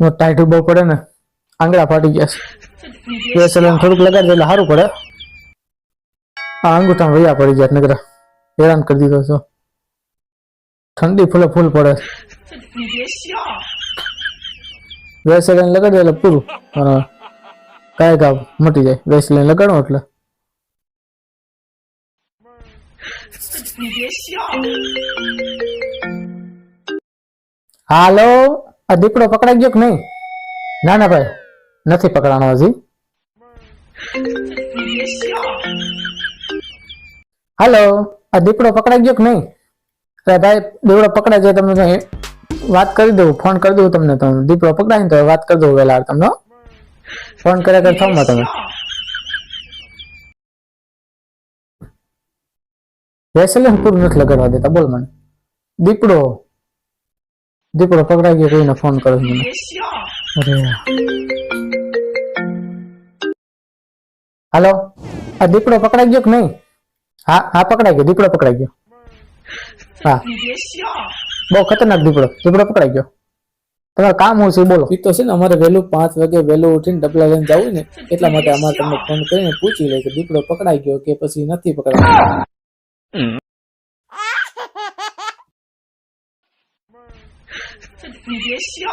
હું ટાઈટ બહુ પડે ને, આંગળા ફાટી ગયા છે. વેસલીન થોડુંક લગાડી દે એટલે સારું પડે. આ અંગૂઠા વૈયા પડી ગયા નગરા હેરાન કરી દીધો છો. ઠંડી ફૂલે ફૂલ પડે. વેસલીન લગાડી દે એટલે પૂરું. અને કાંઈ કામ મટી જાય. વેસલીન લગાડો એટલે. હાલો. આ દીપડો પકડાઈ ગયો કે નહીં? ના ના, ભાઈ. નથી પકડાણો હજી. હાલો, આ દીપડો પકડાઈ ગયો કે નહીં? અરે ભાઈ દીપડો પકડાઈ જાય તમને વાત કરી દઉં, ફોન કરી દઉં તમને તમે દીપડો પકડાય ને તો વાત કરી દઉં વેલા તમને ફોન કર્યા કર થવામાં તમે. વેસલીન પૂરું નથી લગાડવા દેતા, બોલ મને. દીપડો દીપડો પકડાઈ ગયો કોઈને ફોન કરો મને અરે. હાલો? આ દીપડો પકડાઈ ગયો કે નહીં? હા હા, પકડાઈ ગયો, દીપડો પકડાઈ ગયો. હા. બહુ ખતરનાક દીપડો દીપડો પકડાઈ ગયો. તમારું કામ હું છે બોલો. એ તો છે ને અમારે વહેલું પાંચ વાગે વહેલું ઉઠીને ડબલા લઈને જવું ને, એટલા માટે અમારે તમને ફોન કરીને પૂછી લે કે દીપડો પકડાઈ ગયો કે પછી નથી પકડાયો. 你别笑